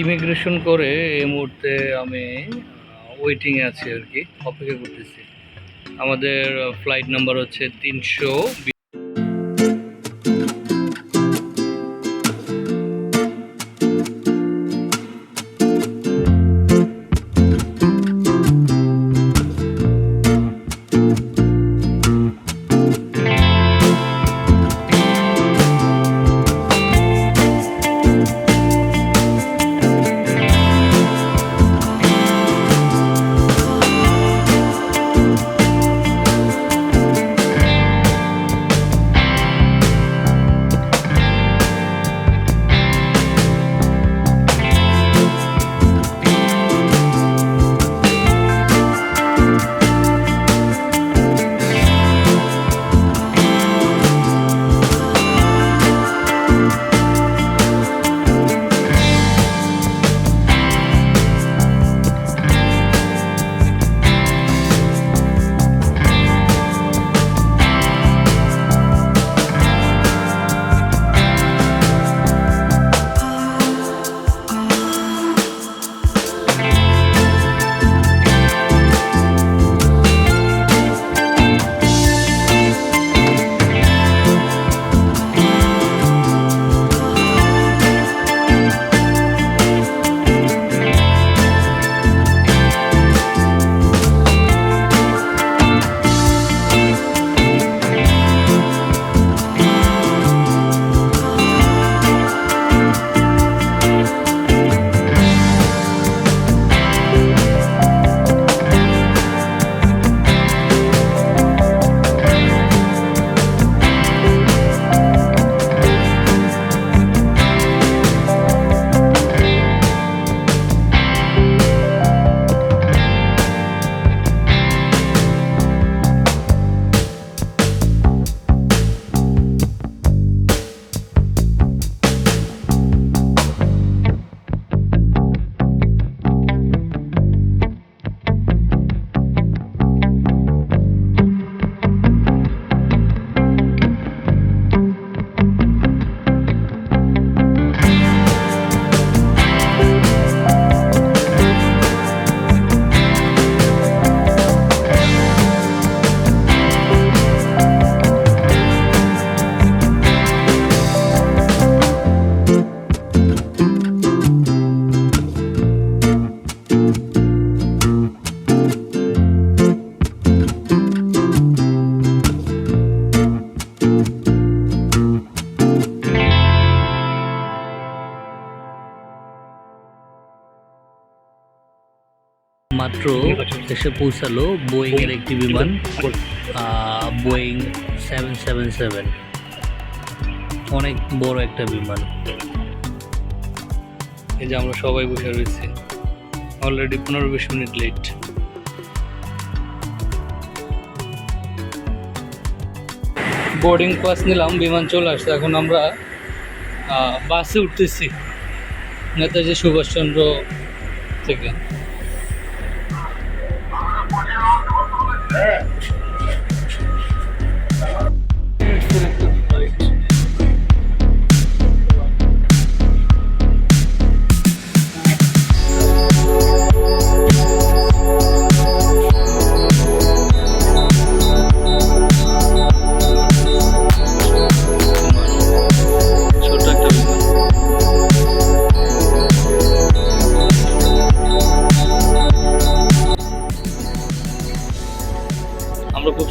Immigration করে এই মুহূর্তে আমি ওয়েটিংয়ে আছি আর কি, অপেক্ষা করতেছি। আমাদের ফ্লাইট নাম্বার হচ্ছে তিনশো মাত্র এসে পৌঁছালো বোয়িং এর একটি বিমান বোয়িং সেভেন সেভেন সেভেন। অনেক বড় একটা বিমান। এই যে আমরা সবাই বসে রয়েছি। অলরেডি পনেরো বিশ মিনিট লেট বোর্ডিং পাস নিলাম, বিমান চলে আসছে। এখন আমরা বাসে উঠতেছি নেতাজি সুভাষচন্দ্র থেকে।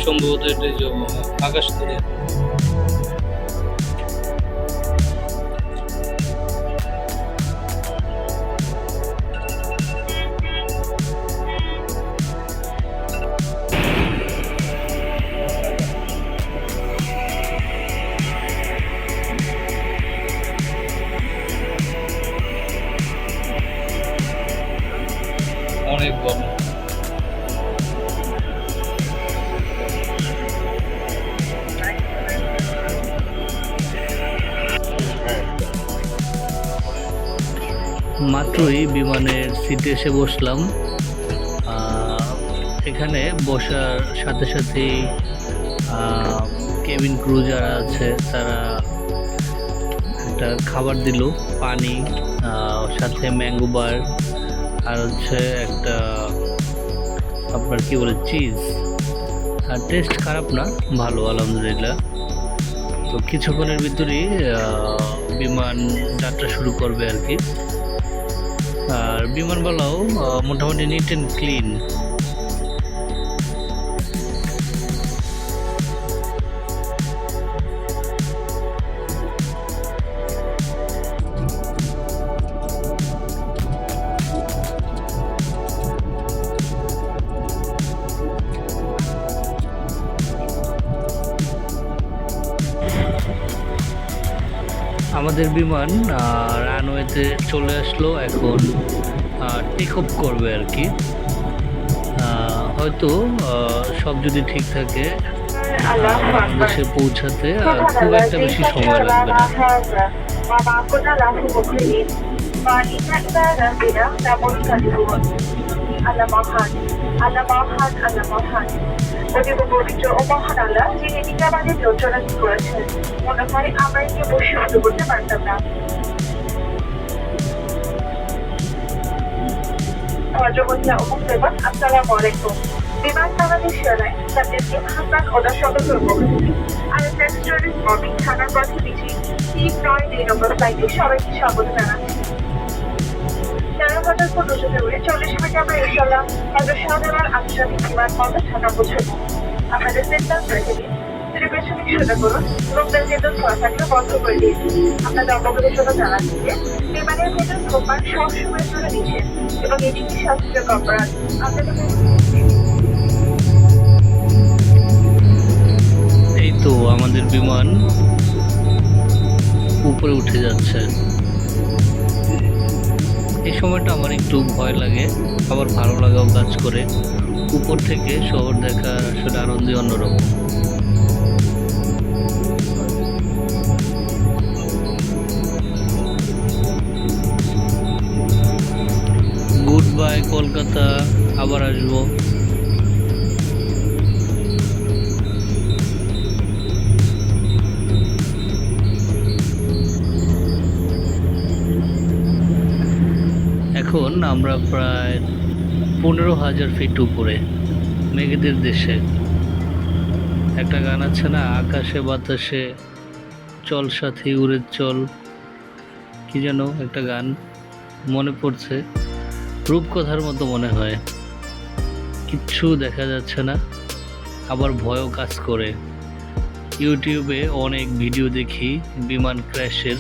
সম্ভবত এটা আকাশ করে সিটে এসে বসলাম। এখানে বসার সাথে সাথেই কেবিন ক্রু যারা আছে, তারা একটা খাবার দিল, পানি সাথে ম্যাঙ্গো বার, আর হচ্ছে একটা, আপনার কি বলে, চিজ। আর টেস্ট খারাপ না, ভালো, আলহামদুলিল্লাহ। তো কিছুক্ষণের ভিতরেই বিমান যাত্রা শুরু করবে আর কি। আর বিমানবালাও মোটামুটি নিট অ্যান্ড ক্লিন আমাদের বিমান রানওয়েতে চলে আসলো এখন টেক অফ করবে আর কি। হয়তো সব যদি ঠিক থাকে, দেশে পৌঁছাতে খুব একটা বেশি সময় লাগবে না। আল্লাহ মহান আল্লাহ মহান। অতীব পবিত্র ও মহান আল্লাহ, যিনি নিজামানের লোচনাদি করেছেন। মনে হয় আমরা একে বসীভূত করতে পারতাম না। ভদ্রমহিলা ও মুক্তগণ আসসালামু আলাইকুম। Biman Bangladesh airline subject M Hasan ওদা সদস্য আর রেস্টুরেন্ট মর্নিং থাকার পথে নয় দুই নম্বর ফ্লাইটে সবাইকে স্বাগত জানাচ্ছি। পর চল্লিশ মিনিটে আমরা ইনশাল্লাহ হজরত শাহজালাল আন্তর্জাতিক বিমানবন্দর ঢাকা আপনাদের করুন লোকদের বন্ধ করে আপনাদের এবং এই তো আমাদের বিমান উপরে উঠে যাচ্ছে। সময়টা আমার একটু ভয় লাগে, আবার ভালো লাগাও কাজ করে। উপর থেকে শহর দেখা আসলে আনন্দে অন্যরকম। গুড বাই কলকাতা, আবার আসব। আমরা প্রায় পনেরো হাজার ফিট উপরে, মেঘেদের দেশে। একটা গান আছে না, আকাশে বাতাসে চল সাথী, উড়ে চল, কি যেন একটা গান মনে পড়ছে। রূপকথার মতো মনে হয়। কিচ্ছু দেখা যাচ্ছে না, আবার ভয়ও কাজ করে। ইউটিউবে অনেক ভিডিও দেখি, বিমান ক্র্যাশের।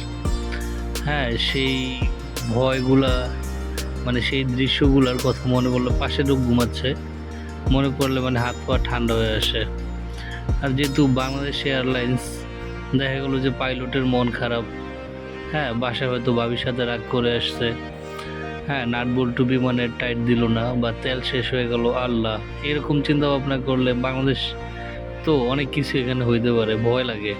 হ্যাঁ সেই ভয়গুলা মানে সেই দৃশ্যগুলোর কথা মনে পড়লে, পাশে লোক ঘুমাচ্ছে, মনে পড়লে মানে হাত পা ঠান্ডা হয়ে আসে। আর যেহেতু বাংলাদেশ এয়ারলাইন্স, দেখা গেলো যে পাইলটের মন খারাপ হ্যাঁ বাসায় হয়তো বাবির সাথে রাগ করে আসছে। হ্যাঁ নাট বল্টু বিমানের টাইট দিল না বা তেল শেষ হয়ে গেল, আল্লাহ। এরকম চিন্তা ভাবনা করলে বাংলাদেশ তো অনেক কিছু এখানে হইতে পারে, ভয় লাগে।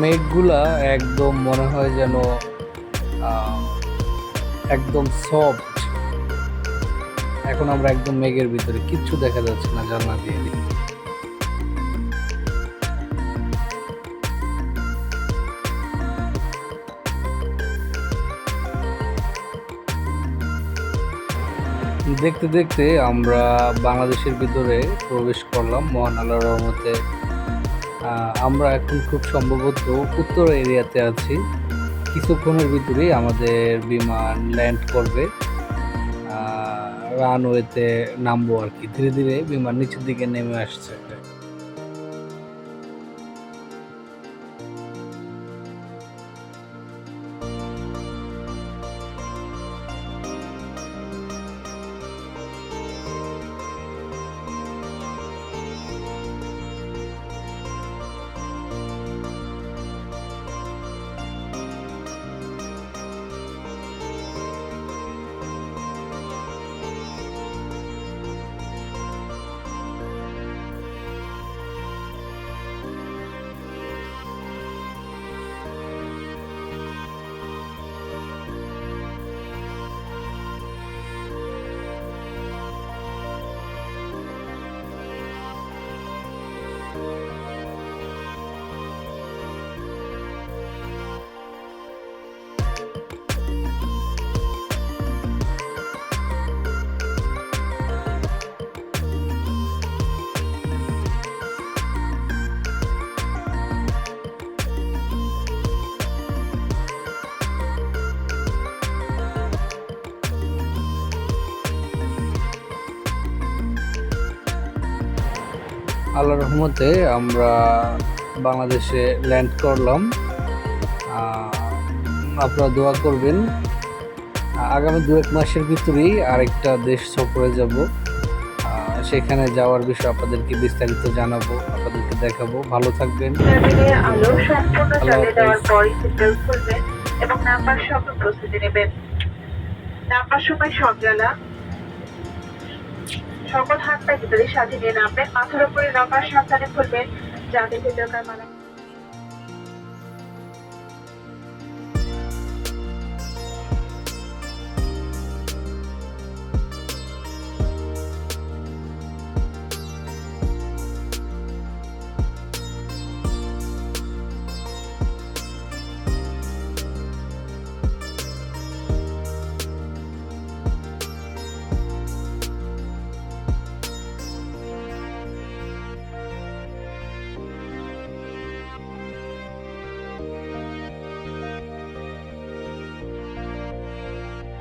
মেঘগুলা একদম মনে হয় যেন একদম সফট এখন আমরা একদম মেঘের ভিতরে, কিচ্ছু দেখা যাচ্ছে না জানলা দিয়ে। দেখতে দেখতে আমরা বাংলাদেশের ভিতরে প্রবেশ করলাম, মহান আল্লাহর রহমতে। আমরা এখন খুব সম্ভবত উত্তর এরিয়াতে আছি। কিছুক্ষণের ভিতরেই আমাদের বিমান ল্যান্ড করবে। রানওয়েতে নামবো আর কি। ধীরে ধীরে বিমান নিচের দিকে নেমে আসছে। আল্লাহ রহমতে আমরা বাংলাদেশে ল্যান্ড করলাম। আপনারা দোয়া করবেন। আগামী দু এক মাসের ভিতরেই আরেকটা দেশ সফরে যাব। সেখানে যাওয়ার বিষয়ে আপনাদেরকে বিস্তারিত জানাব আপনাদেরকে দেখাবো। ভালো থাকবেন। এবং নাম্বার প্রস্তুতি নেবেন। নাম্বার সময় সজ্জালা সকল হাত পা ভিতরে সাথে নিয়ে নামবেন মাথার উপরে নাম্বার সাবধানে খুলবেন। যাতে ভেতরকার মালা